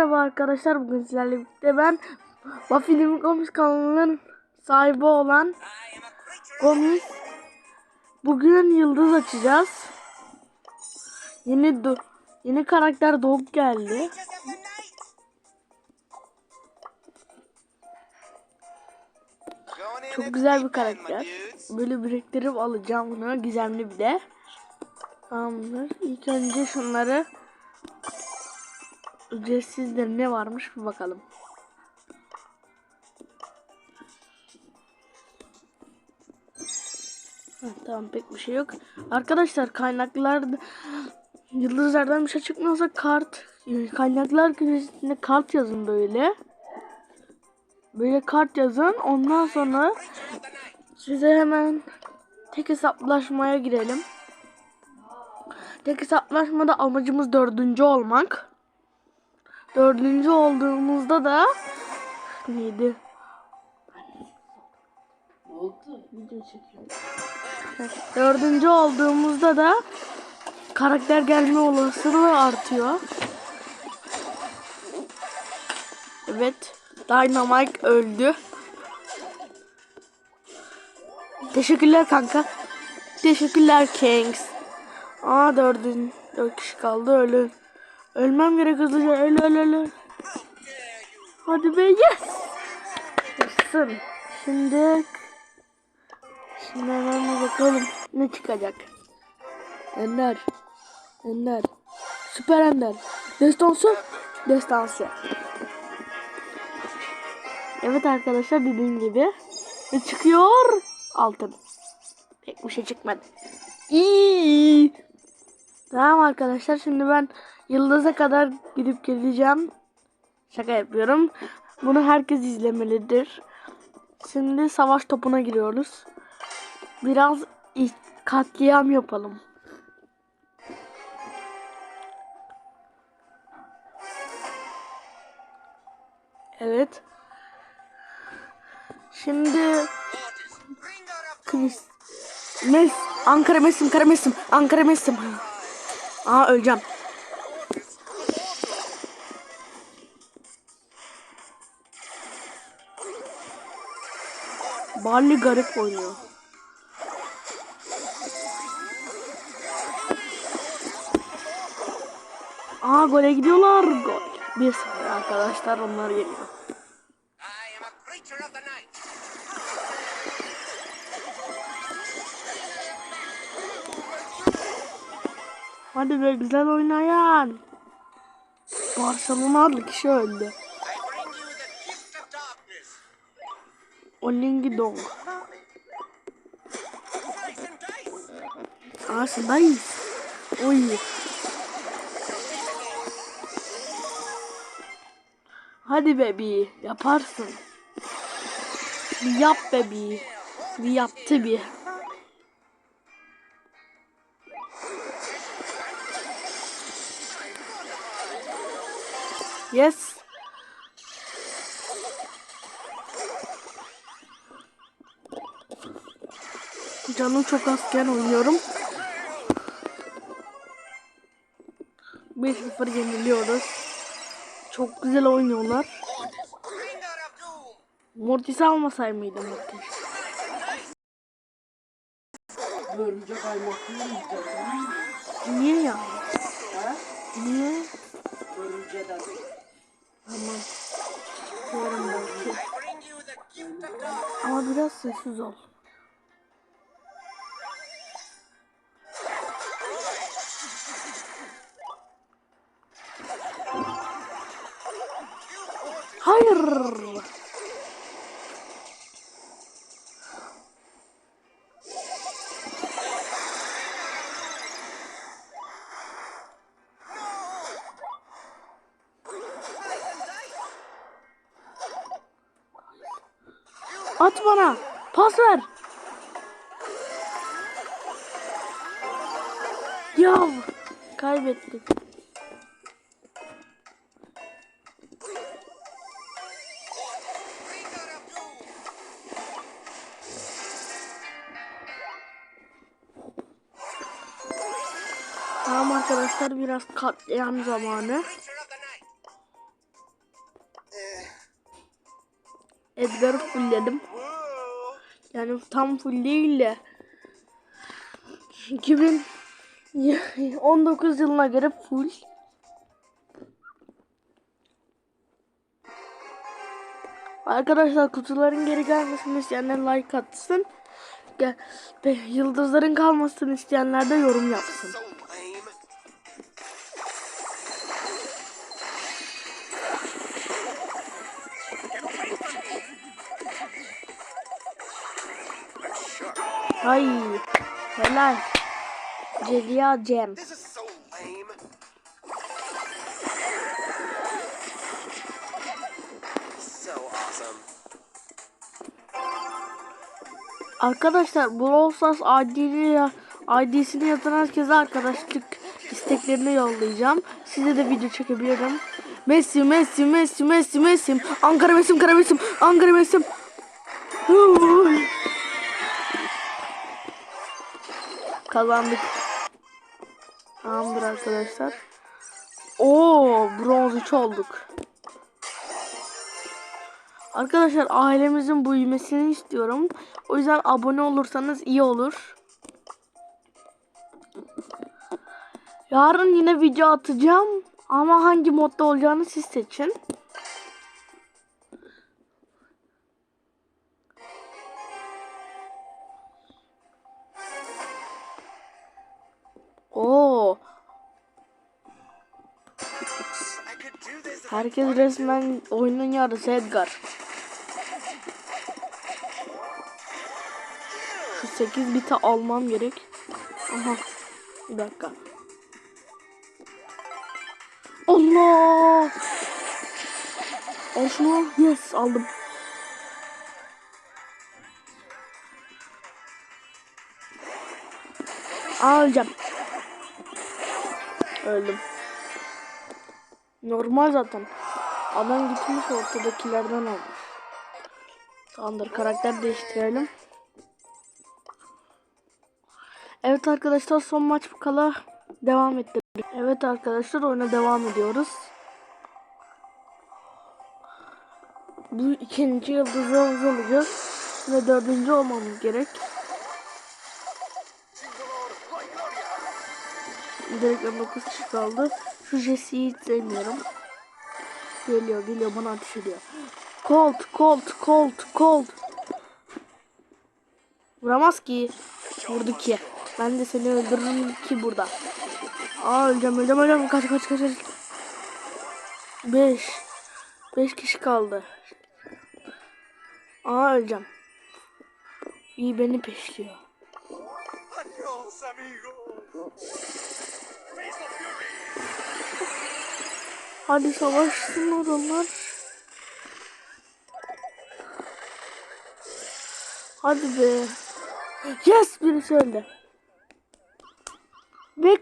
Merhaba arkadaşlar bugün sizlerle birlikte ben Buffy Gomis kanalının sahibi olan Gomis. Bugün yıldız açacağız. Yeni yeni karakter doğup geldi. Çok güzel bir karakter. Böyle biriktirip alacağım bunu gizemli bir de. Tamamdır. İlk önce şunları Ücretsizdir ne varmış bir bakalım. Heh, tamam pek bir şey yok. Arkadaşlar kaynaklar yıldızlardan bir şey çıkmıyorsa kart kaynaklar köşesinde kart yazın böyle. Böyle kart yazın. Ondan sonra size hemen tek hesaplaşmaya girelim. Tek hesaplaşmada amacımız dördüncü olmak. Dördüncü olduğumuzda da neydi? Dördüncü olduğumuzda da karakter gelme olasılığı artıyor. Evet. Dynamite öldü. Teşekkürler kanka. Teşekkürler Kings. Aa dördün, dört kişi kaldı ölün. Ölmem gerek hızlıca öl öl öl. Hadi be yes. Yaşasın. Şimdi Şimdi hemen bakalım ne çıkacak. Ender. Ender. Süper Ender. Destansı. Destansı. Evet arkadaşlar dediğim gibi. Ne çıkıyor? Altın. Pek bir şey çıkmadı. İyi. Tamam arkadaşlar şimdi ben yıldıza kadar gidip geleceğim. Şaka yapıyorum. Bunu herkes izlemelidir. Şimdi savaş topuna giriyoruz. Biraz katliam yapalım. Evet. Şimdi Chris Mes Ankara Mesim Ankara Mesim Ankara Mesim Aa öleceğim. Barley garip oynuyor. Aa gole gidiyorlar. Gol. 1-0 arkadaşlar onlar night. Hadi be güzel oynayan. Barcelona'lı kişi öldü. Olingi Dong. Dice. Aslındayız. Oy. Hadi bebi yaparsın. Bir yap bebi. Bir yaptı bir. Yes. Canım çok azken oynuyorum. 1-0 yeniliyoruz. Çok güzel oynuyorlar. Mortis'i almasay mıydı Mortis? Örümcek aymaklı Niye ya? Ha? Niye? Tamam. Yarın belki. Gift of darkness. Ama biraz sessiz ol. At bana. Pas ver. Ya kaybettik. Tamam arkadaşlar biraz katliam zamanı. Edgar'ı fullledim. Yani tam full değil de 2019 yılına göre full. Arkadaşlar kutuların geri gelmesini isteyenler like atsın. Yıldızların kalmasını isteyenler de yorum yapsın. Ay helal. Celia Cem. Arkadaşlar Brawl Stars ID'ni ya ID'sini yazan herkese arkadaşlık isteklerini yollayacağım. Size de video çekebilirim. Messi, Messi, Messi, Messi, Messi. Ankara Messi, Ankara Messi, Ankara Messi. Kazandık. Tamamdır arkadaşlar. Oo, bronz 3 olduk. Arkadaşlar ailemizin büyümesini istiyorum. O yüzden abone olursanız iyi olur. Yarın yine video atacağım. Ama hangi modda olacağını siz seçin. Oo, herkes resmen oyunun yarısı Edgar. Şu 8 biti almam gerek. Aha. Bir dakika. Allah! Al şunu. Yes aldım. Aa, öleceğim. Öldüm. Normal zaten. Adam gitmiş ortadakilerden olmuş. Tamamdır karakter değiştirelim. Evet arkadaşlar son maç bu kala devam ettirdik. Evet arkadaşlar oyuna devam ediyoruz. Bu ikinci yıldızımız olacak. Ve dördüncü olmamız gerek. Direkt 19 kişi kaldı. Şu Jesse'yi hiç sevmiyorum. Geliyor geliyor bana ateş ediyor. Colt Colt Colt Colt. Vuramaz ki. Vurdu ki. Ben de seni öldürürüm ki burada. Aa öleceğim öleceğim öleceğim. Kaç kaç kaç. kaç. Beş. Beş kişi kaldı. Aa öleceğim. İyi beni peşliyor. Adios, amigo. Hadi savaşsın oralar. Hadi be. Yes birisi öldü. Ve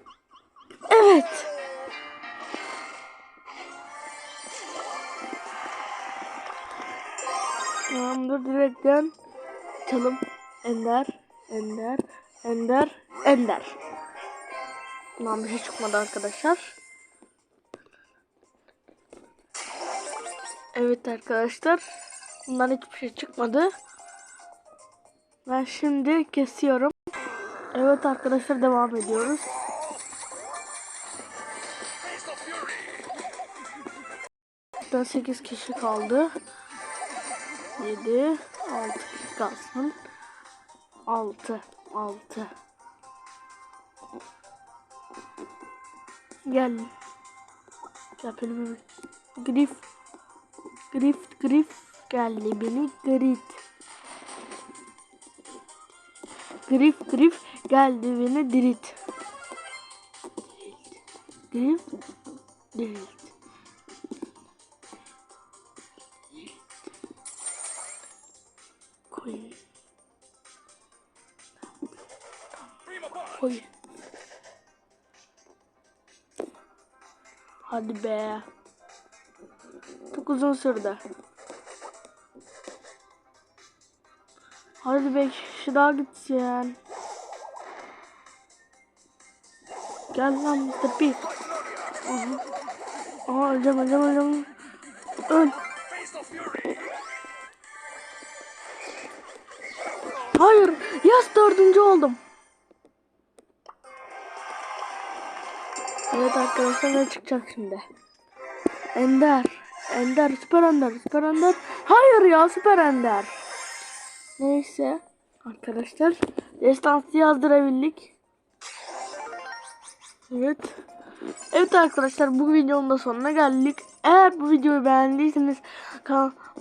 evet. Tamamdır direkten açalım. Ender, Ender, Ender, Ender. Tamam bir şey çıkmadı arkadaşlar. Evet arkadaşlar. Bundan hiçbir şey çıkmadı. Ben şimdi kesiyorum. Evet arkadaşlar devam ediyoruz. Daha 8 kişi kaldı. 7 6 kişi kalsın. 6 6 Gel. Benim Grif Grif grif geldi beni grit. Grif grif geldi beni dirit. Grif dirit. Koy. Koy. Hadi be. Çok uzun sürdü. Hadi be kişi daha gitsin. Gel lan Mr. P. Aha. Aha öleceğim öleceğim öleceğim. Öl. Hayır. Yes dördüncü oldum. Evet arkadaşlar ne çıkacak şimdi? Ender. Ender. Süper Ender. Süper Ender. Hayır ya Süper Ender. Neyse. Arkadaşlar. Destansı yazdırabildik. Evet. Evet arkadaşlar bu videonun da sonuna geldik. Eğer bu videoyu beğendiyseniz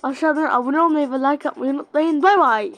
aşağıdan abone olmayı ve like atmayı unutmayın. Bay bay.